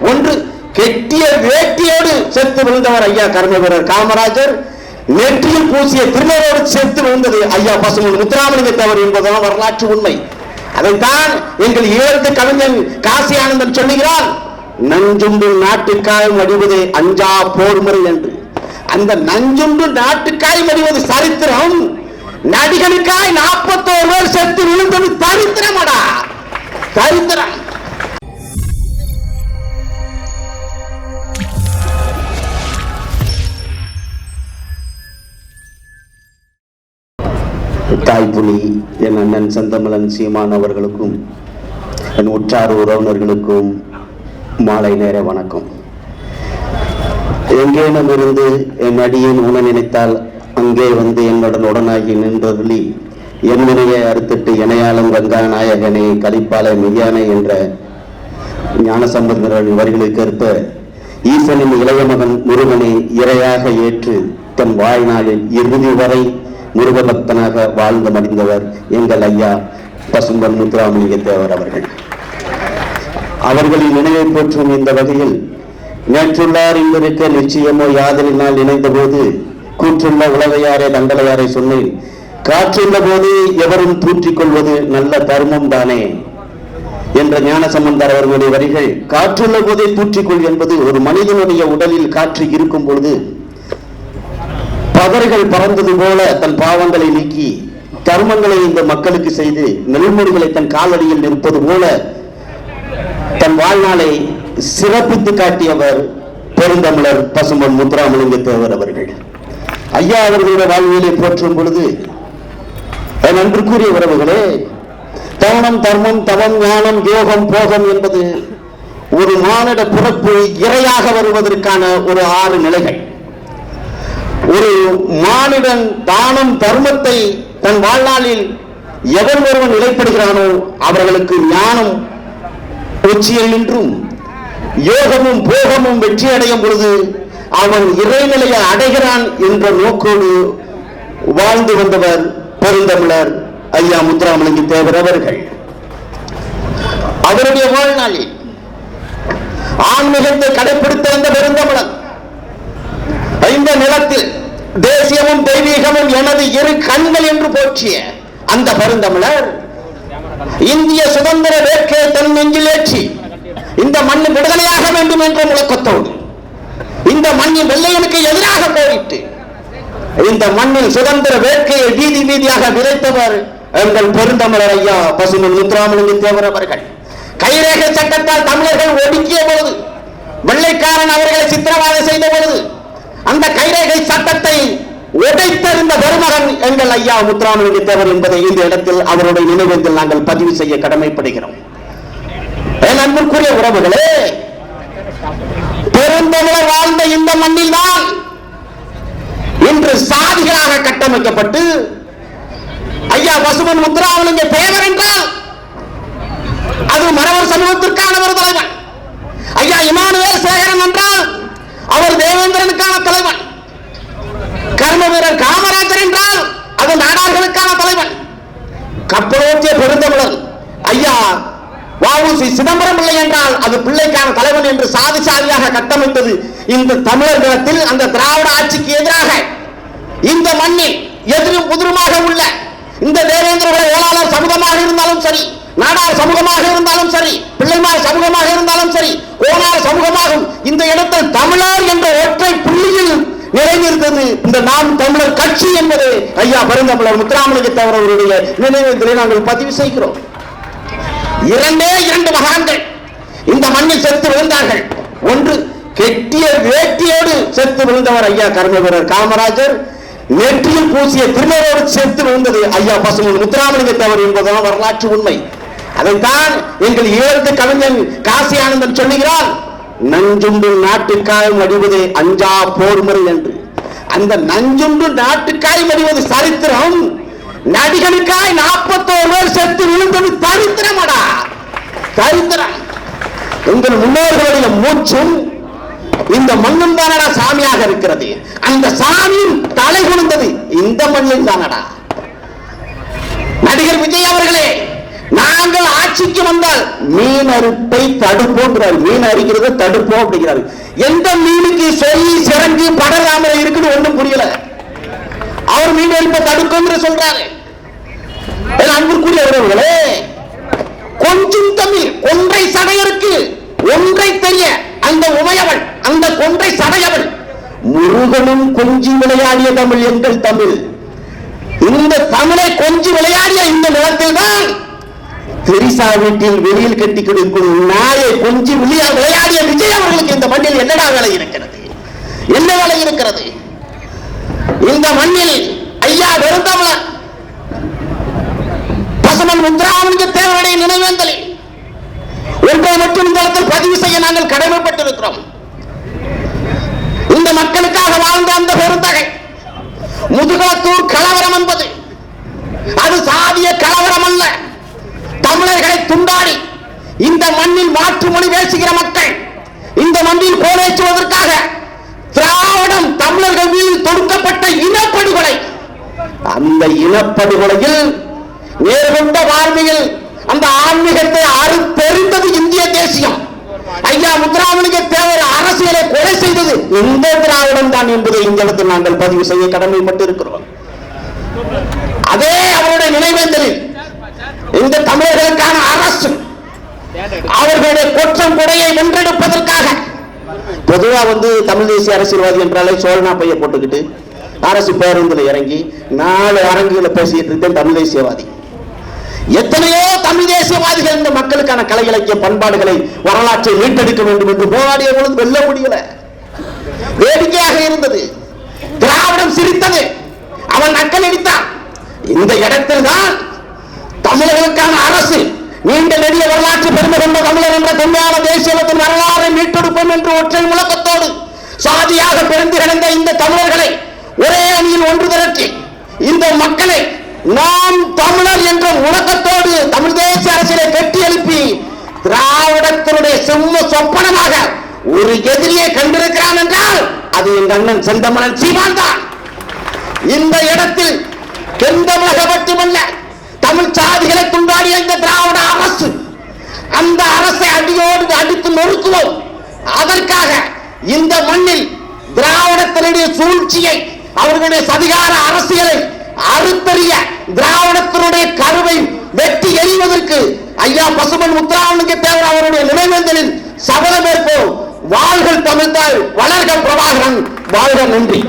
ஒன்று கெட்டிய வேட்டியோடு செத்து விழுந்தவர் ஐயா கர்ம காமராஜர் நெற்றியில் பூசிய திருமணோடு செத்து விழுந்தது ஐயா பசுமன். முத்துராமலிங்க தவறு என்பதெல்லாம் வரலாற்று உண்மை. அதைத்தான் எங்கள் ஏழு கவிஞன் காசி ஆனந்தன் சொல்லுகிறார் நஞ்சுண்டு நாட்டுக்காயம் மடிவதே அஞ்சா போர் முறை என்று. அந்த நஞ்சுண்டு நாட்டுக்காய் அடிவது சரித்திரம். நடிகனுக்காய் நாற்பத்தோரு பேர் செத்து விழுந்தது சரித்திரமடா சரித்திரம் தாய்ப்புலி என் அண்ணன் சந்தமலன் சீமான் அவர்களுக்கும் என் உற்றார் உறவினர்களுக்கும் மாலை நேர வணக்கம். எங்கேனும் இருந்து என் அடியேன் உண நினைத்தால் அங்கே வந்து என்னுடன் உடனாகி நின்றருளி என் வினையை அறுத்துட்டு இணையாளம் கங்கா நாயகனே கலிப்பாலை மெய்யானை என்ற ஞானசம்பந்தரின் வரிகளுக்கு ஏற்ப ஈசனின் இளைய மகன் முருகனை இரையாக ஏற்று தன் வாழ்நாளில் இறுதி வரை முருகபக்தனாக வாழ்ந்து மடிந்தவர் எங்கள் ஐயா பசும்பன் முத்துராமலிங்க தேவர் அவர்கள். அவர்களின் நினைவை போற்றும் இந்த வகையில் நேற்றுள்ளார் இங்கிருக்க நிச்சயமோ யாதலினால் இணைந்த போது கூற்றுள்ள உலகையாரே தண்டலையாரை சொன்னேன் காற்றுள்ள போது எவரும் தூற்றிக் கொள்வது நல்ல தர்மம் தானே என்ற ஞானசம்பந்தர் அவர்களுடைய வரிகள் காற்றுள்ள போதே தூற்றிக்கொள் என்பது ஒரு மனிதனுடைய உடலில் காற்று இருக்கும் பொழுது பதறுகள் பறந்தது போல தன் பாவங்களை நீக்கி தர்மங்களை இந்த மக்களுக்கு செய்து நெல்மொழிகளை தன் காலடியில் நிற்பது போல தன் வாழ்நாளை சிறப்பித்து காட்டியவர் பெருந்தமிழர் பசும்பன் முத்துராமலிங்க தேவர் அவர்கள். ஐயா அவர்களுடைய வாழ்வியலை போற்றும் பொழுது என் கூறிய உறவுகளே தவணம் தர்மம் தவம் ஞானம் யோகம் போகம் என்பது ஒரு மானிட பிறப்பு இரையாக வருவதற்கான ஒரு ஆறு நிலைகள். ஒரு மானிடன் தானம் தர்மத்தை தன் வாழ்நாளில் எவன் ஒருவன் நிலைப்படுகிறானோ அவர்களுக்கு ஞானம் உச்சியில் நின்றும். யோகமும் போகமும் வெற்றி அடையும் பொழுது அவன் இறைநிலையை அடைகிறான் என்ற நோக்கோடு வாழ்ந்து வந்தவர் பெருந்தமிழர் ஐயா முத்துராமலிங்க தேவர் அவர்கள். அவருடைய வாழ்நாளில் ஆன்மீகத்தை கடைபிடித்த வந்த பெருந்தமிழன் இந்த தேசியமும் தெய்வீகமும் எனது இரு கண்கள் என்று போற்றிய அந்த பெருந்தமிழர் இந்திய சுதந்திர வேட்கையை தன் நெஞ்சில் ஏற்றி இந்த மண் விடுதலையாக வேண்டும் என்ற முழக்கத்தோடு இந்த மண்ணின் வெள்ளையனுக்கு எதிராக போரிட்டு இந்த மண்ணில் சுதந்திர வேட்கையை வீதி வீதியாக விதைத்தவர் எங்கள் பெருந்தமிழர் ஐயா பசுமன் முத்துராமலிங்க தேவர் அவர்கள். கைரேகை சட்டத்தால் தமிழர்கள் ஒடுக்கிய பொழுது வெள்ளைக்காரன் அவர்களை சித்திரவாதம் செய்த பொழுது அந்த கைரேகை சட்டத்தை உடைத்தெறிந்த வருமகன் எங்கள் ஐயா முத்துராமலிங்க தேவர் என்பதை இந்த இடத்தில் அவருடைய நினைவேந்தில் நாங்கள் பதிவு செய்ய கடமைப்படுகிறோம். என் அன்புக்குரிய உறவுகளே பெருந்தமிழர் வாழ்ந்த இந்த மண்ணில் தான் இன்று சாதிகளாக கட்டமைக்கப்பட்டு ஐயா பசுமன் முத்துராமலிங்க தேவர் என்றால் அது மரவர் சமூகத்திற்கான ஒரு தலைவன். ஐயா இமானுவேல் சேகரன் என்றால் அவர் தேவேந்திரனுக்கான தலைவன். கர்ம வீரர் காமராஜர் என்றால் அது நாடார்களுக்கான தலைவன். கப்பலோட்டிய பெருந்தமிழர் ஐயா வாவுசி சிதம்பரம் பிள்ளை என்றால் அது பிள்ளைக்கான தலைவன் என்று சாதி சாதியாக கட்டமைத்தது இந்த தமிழர் அந்த திராவிட ஆட்சிக்கு எதிராக. இந்த மண்ணில் எதிரும் புதிருமாக உள்ள இந்த தேவேந்திர வேளாளர் சமூகமாக இருந்தாலும் சரி நாடார் சமூகமாக இருந்தாலும் சரி பிள்ளைமார் சமூகமாக இருந்தாலும் சரி கோனார் சமூகமாகும். இந்த இடத்தில் தமிழர் என்ற ஒற்றை புள்ளியில் நிறைந்திருந்தது. இந்த நாம் தமிழர் கட்சி என்பது ஐயா பெருந்தமிழர் முத்துராமலிங்க தேவர் அவருடைய நாங்கள் பதிவு செய்கிறோம். இரண்டே இரண்டு மகான்கள் இந்த மண்ணில் செத்து விழுந்தார்கள். ஒன்று கெட்டிய வேட்டியோடு செத்து விழுந்தவர் ஐயா கர்ம காமராஜர். நெற்றியில் பூசிய திருநரோடு செத்து விழுந்தது ஐயா பசுமன் முத்துராமலிங்க தவறு என்பதுதான் வரலாற்று உண்மை. அதைத்தான் எங்கள் ஏழு கவிஞன் காசி ஆனந்தன் சொல்லுகிறார் நஞ்சுண்டு நாட்டுக்காயம் மடிவதே அஞ்சா போர் முறை என்று. அந்த நஞ்சுண்டு நாட்டுக்காய் மடிவது சரித்திரம். நடிகனுக்காய் நாற்பத்தோரு பேர் செத்து விழுந்தது சரித்திரமடா தரித்திரம். எங்கள் முன்னோர்களுடைய மூச்சும் இந்த மண்ணும் தானடா சாமியாக இருக்கிறது. அந்த சாமியும் தலை குழுந்தது இந்த மண்ணில் தானடா. நடிகர் விஜய் அவர்களே நாங்கள் ஆட்சிக்கு வந்தால் மீன் அறுப்பை தடுப்போம் மீன் அரிக்கிறத தடுப்போம் அப்படிங்கிறாரு. எந்த மீனுக்கு சொல்லி சிறங்கி படராமல் இருக்குன்னு ஒண்ணும் புரியல. அவர் மீன் அரிப்பை தடுக்கும் சொல்றாரு. என் அன்புக்குரிய உறவுகளே கொஞ்சம் தமிழ் ஒன்றை சடையருக்கு ஒன்றை தெரிய அந்த உமையவள் அந்த கொன்றை சடையவள். முருகனும் கொஞ்சி விளையாடிய தமிழ் எங்கள் தமிழ். இந்த தமிழை கொஞ்சி விளையாடிய இந்த நிலத்தில் தான் தெரிசா வீட்டில் வெளியில் கட்டி கொடுக்கும் நாயை கொஞ்சி விளையா விளையாடிய விஜய் அவர்களுக்கு இந்த மண்ணில் என்னடா வேலை இருக்கிறது? என்ன வேலை இருக்கிறது? இந்த மண்ணில் ஐயா வெறுந்தவள பசுமன் முத்ராமலிங்க தேவனுடைய நினைவேந்தலில் ஒன்றை மட்டும் இந்த இடத்தில் பதிவு செய்ய நாங்கள் கடமைப்பட்டிருக்கிறோம். இந்த மக்களுக்காக வாழ்ந்த அந்த பெருந்தகை முதுகலத்தூர் கலவரம் என்பது அது சாதிய கலவரம் அல்ல. தமிழர்களை துண்டாடி இந்த மண்ணில் மாற்று மொழி பேசுகிற மக்கள் இந்த மண்ணில் போரேற்றுவதற்காக திராவிடம் தமிழர்கள் மீது தொடுக்கப்பட்ட இனப்படுகொலை. அந்த இனப்படுகொலையில் நேர்கொண்ட வாழ்வியல் அந்த ஆன்மீகத்தை அறுத்தெறிந்தது இந்திய தேசியம். ஐயா முத்துராமலிங்க தேவர் அரசியலை கொலை செய்தது இந்த திராவிடம் தான் என்பதை இந்த இடத்தில் நாங்கள் பதிவு செய்ய கடமைப்பட்டு இருக்கிறோம் அவருடைய நினைவேந்தலில் இந்த தமிழர்களுக்கான அரசு அவர்களுடைய குற்றம் குறையை வென்றெடுப்பதற்காக. பொதுவா வந்து தமிழ் தேசிய அரசியல்வாதி என்றாலே சோழனா பைய போட்டுக்கிட்டு அரசு பேருந்துல இறங்கி நாலு அரங்குகளை பேசிட்டு இருக்கேன் தமிழ் தேசியவாதி. எத்தனையோ தமிழ் தேசியவாதிகள் இந்த மக்களுக்கான கலை இலக்கிய பண்பாடுகளை வரலாற்றை மீட்டெடுக்க வேண்டும் என்று போராடிய பொழுது வெல்ல முடியல. வேடிக்கையாக இருந்தது. திராவிடம் சிரித்தது. அவன் நக்கல் அடித்தான். இந்த இடத்தில் தான் நீண்ட வரலாற்று பெருமை கொண்ட தமிழர் என்ற தொன்மையான தேசியத்தின் வரலாறை மீட்டெடுப்போம் என்று ஒற்றை முழக்கத்தோடு சாதியாக பிறந்து கிடந்த இந்த தமிழர்களை ஒரே அணியில் ஒன்று திரட்டி இந்த மக்களை நாம் தமிழர் என்ற முழக்கத்தோடு தமிழ் தேசிய அரசியலை கட்டி எழுப்பி திராவிடத்தினுடைய செம்ம சொப்பனமாக ஒரு எதிரியை கண்டிருக்கிறான் என்றால் அது எங்க அண்ணன் செந்தமனன் சீமான் தான். இந்த இடத்தில் தென் தமிழக மட்டுமல்ல தமிழ் சாதிகளை துண்டாடிய இந்த திராவிட அரசு அந்த அரசை அடியோடு அடித்து நொறுக்குவோம். அதற்காக இந்த மண்ணில் திராவிடத்தினுடைய சூழ்ச்சியை அவர்களுடைய சதிகார அரசியலை அறுத்தறிய திராவிடத்தினுடைய கருவை வெட்டி எறிவதற்கு ஐயா பசுமன் முத்துராமலிங்க தேவர் அவருடைய நினைவேந்தலில் சபதமேற்போம் வாழ்கள் தமிழ்ந்தாள் வளர்க பிரபாகரன். வாழ்க நன்றி.